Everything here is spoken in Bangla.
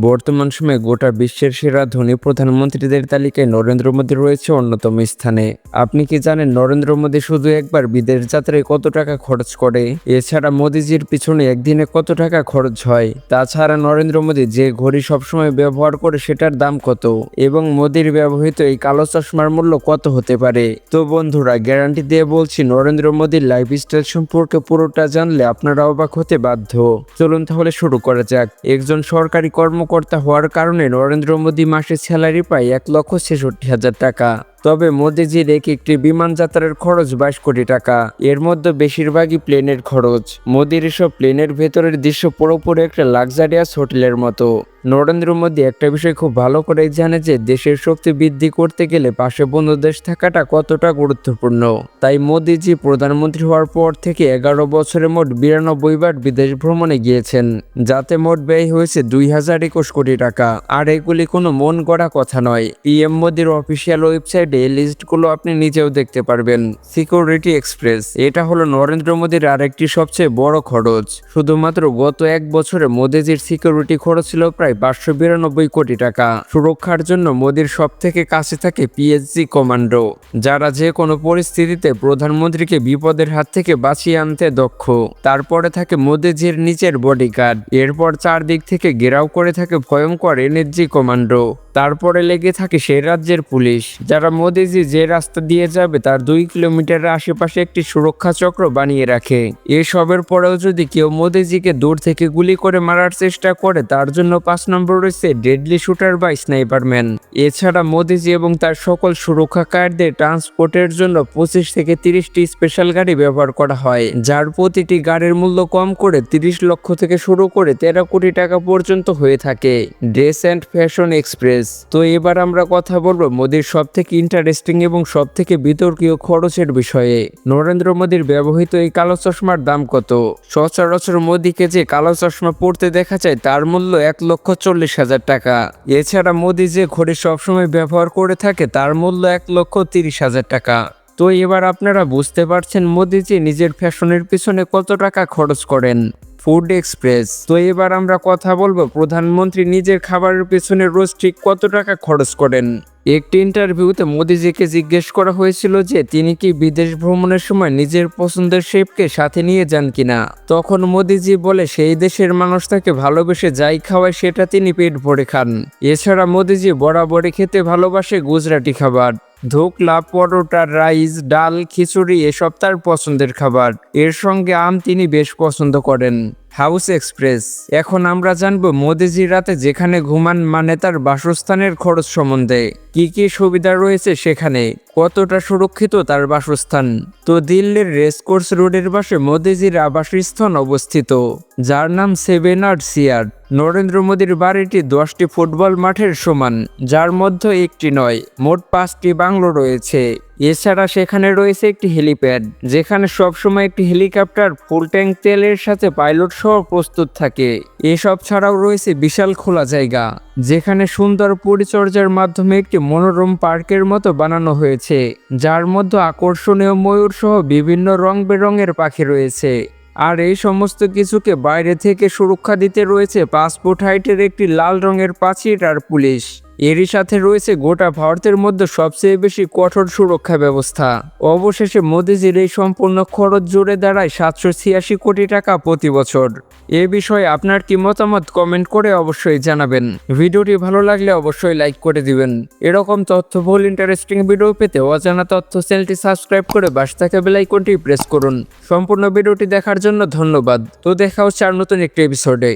বর্তমান সময়ে গোটা বিশ্বের সেরা ধনী প্রধানমন্ত্রীদের তালিকায় নরেন্দ্র মোদী রয়েছে অন্যতম স্থানে। আপনি কি জানেন নরেন্দ্র মোদী শুধু একবার বিদেশ যাত্রায় কত টাকা খরচ করে? এছাড়া মোদীজির পিছনে একদিনে কত টাকা খরচ হয়? তাছাড়া নরেন্দ্র মোদী যে ঘড়ি সবসময় ব্যবহার করে সেটার দাম কত? এবং মোদীর ব্যবহৃত এই কালো চশমার মূল্য কত হতে পারে? তো বন্ধুরা, গ্যারান্টি দিয়ে বলছি নরেন্দ্র মোদীর লাইফস্টাইল সম্পর্কে পুরোটা জানলে আপনারা অবাক হতে বাধ্য। চলুন তাহলে শুরু করা যাক। একজন সরকারি কর্মকর্তা হওয়ার কারণে নরেন্দ্র মোদী মাসে স্যালারি পায় এক লক্ষ ছেষট্টি হাজার টাকা। তবে মোদিজির এক একটি বিমান যাত্রার খরচ বাইশ কোটি টাকা। এর মধ্যে বেশিরভাগই প্লেনের খরচ। মোদির এসব প্লেনের ভেতরের দৃশ্য পুরোপুরি একটা লাক্সারিয়াস হোটেলের মতো। নরেন্দ্র মোদী একটা বিষয় খুব ভালো করে জানে যে দেশের শক্তি বৃদ্ধি করতে গেলে পাশে বন্ধু দেশ থাকাটা কতটা গুরুত্বপূর্ণ। তাই মোদিজি প্রধানমন্ত্রী হওয়ার পর থেকে এগারো বছরে মোট বিরানব্বই বার বিদেশ ভ্রমণে গিয়েছেন, যাতে মোট ব্যয় হয়েছে দুই হাজার একুশ কোটি টাকা। আর এগুলি কোনো মন গড়া কথা নয়। পিএম মোদির অফিসিয়াল ওয়েবসাইটে এই লিস্টগুলো আপনি নিজেও দেখতে পারবেন। সিকিউরিটি এক্সপ্রেস, এটা হলো নরেন্দ্র মোদীর আরেকটি সবচেয়ে বড় খরচ। শুধুমাত্র গত এক বছরে মোদিজির সিকিউরিটি খরচ ছিল প্রায় পাঁচশো বিরানব্বই কোটি টাকা। সুরক্ষার জন্য মোদির সব থেকে কাছে থাকে পিএসজি কমান্ডো, যারা যে কোনো পরিস্থিতিতে প্রধানমন্ত্রীকে বিপদের হাত থেকে বাঁচিয়ে আনতে দক্ষ। তারপরে থাকে মোদিজির নিচের বডিগার্ড এরপর চারদিক থেকে ঘেরাও করে থাকে ভয়ঙ্কর এনার্জি কমান্ডো। তারপরে লেগে থাকে সেই রাজ্যের পুলিশ, যারা মোদিজি যে রাস্তা দিয়ে যাবে তার দুই কিলোমিটারের আশেপাশে একটি সুরক্ষা চক্র বানিয়ে রাখে। এসবের পরেও যদি কেউ মোদিজিকে দূর থেকে গুলি করে মারার চেষ্টা করে, তার জন্য পাঁচ নম্বর রয়েছে ডেডলি শুটার বা স্নাইপারম্যান এছাড়া মোদিজি এবং তার সকল সুরক্ষাকারদের ট্রান্সপোর্টের জন্য পঁচিশ থেকে তিরিশটি স্পেশাল গাড়ি ব্যবহার করা হয়, যার প্রতিটি গাড়ির মূল্য কম করে তিরিশ লক্ষ থেকে শুরু করে তেরো কোটি টাকা পর্যন্ত হয়ে থাকে। ড্রেস অ্যান্ড ফ্যাশন এক্সপ্রেস তো এবার আমরা কথা বলব মোদির সব থেকে ইন্টারেস্টিং এবং সব থেকে বিতর্কীয় খরচের বিষয়ে। নরেন্দ্র মোদীর ব্যবহৃত এই কালো চশমার দাম কত? সচরাচর মোদীকে যে কালো চশমা পড়তে দেখা যায়, তার মূল্য এক লক্ষ চল্লিশ হাজার টাকা। এছাড়া মোদি যে ঘড়ি সবসময় ব্যবহার করে থাকে, তার মূল্য এক লক্ষ তিরিশ হাজার টাকা। তো এবার আপনারা বুঝতে পারছেন মোদিজি নিজের ফ্যাশনের পিছনে কত টাকা খরচ করেন। ফুড এক্সপ্রেস তো এবার আমরা কথা বলব, প্রধানমন্ত্রী নিজের খাবারের পেছনে রোজ ঠিক কত টাকা খরচ করেন? একটি ইন্টারভিউতে মোদিজিকে জিজ্ঞেস করা হয়েছিল যে, তিনি কি বিদেশ ভ্রমণের সময় নিজের পছন্দের শেফকে সাথে নিয়ে যান কিনা? তখন মোদিজি বলে, সেই দেশের মানুষ তাকে ভালোবেসে যাই খাওয়ায় সেটা তিনি পেট ভরে খান। এছাড়া মোদিজি বরাবরই খেতে ভালোবাসে গুজরাটি খাবার। ধোকলা, পরোটা, রাইস, ডাল, খিচুড়ি এসব তার পছন্দের খাবার। এর সঙ্গে আম তিনি বেশ পছন্দ করেন। House express. এখন আমরা জানব মোদিজি রাতে যেখানে ঘুমান মানে তার বাসস্থানের খরচ সম্বন্ধে। কি কি সুবিধা রয়েছে সেখানে? কতটা সুরক্ষিত তার বাসস্থান? তো দিল্লির রেসকোর্স রোডের পাশে মোদিজির আবাসস্থল অবস্থিত। যার নাম সেভেন আর্ট সিয়ার নরেন্দ্র মোদীর বাড়িটি দশটি ফুটবল মাঠের সমান, যার মধ্যে একটি নয়, মোট পাঁচটি বাংলো রয়েছে। এছাড়া সেখানে রয়েছে একটি হেলিপ্যাড, যেখানে সবসময় একটি হেলিকপ্টার, ফুল ট্যাঙ্ক তেলের সাথে পাইলট সহ প্রস্তুত থাকে। এসব ছাড়াও রয়েছে বিশাল খোলা জায়গা, যেখানে সুন্দর পরিচর্যার মাধ্যমে একটি মনোরম পার্কের মতো বানানো হয়েছে, যার মধ্যে আকর্ষণীয় ময়ূর সহ বিভিন্ন রং বেরঙের পাখি রয়েছে। আর এই সমস্ত কিছুকে বাইরে থেকে সুরক্ষা দিতে রয়েছে পাসপোর্ট হাইটের একটি লাল রঙের প্রাচীর আর পুলিশ। এরই সাথে রয়েছে গোটা ভারতের মধ্যে সবচেয়ে বেশি কঠোর সুরক্ষা ব্যবস্থা। অবশেষে মোদিজির এই সম্পূর্ণ খরচ জুড়ে দাঁড়ায় সাতশো ছিয়াশি কোটি টাকা প্রতি বছর। এ বিষয়ে আপনার কি মতামত কমেন্ট করে অবশ্যই জানাবেন। ভিডিওটি ভালো লাগলে অবশ্যই লাইক করে দিবেন। এরকম তথ্যবহুল ইন্টারেস্টিং ভিডিও পেতে অজানা তথ্য চ্যানেলটি সাবস্ক্রাইব করে বাস থাকা বেলাইকনটি প্রেস করুন। সম্পূর্ণ ভিডিওটি দেখার জন্য ধন্যবাদ। তো দেখা হচ্ছে আর নতুন একটি এপিসোডে।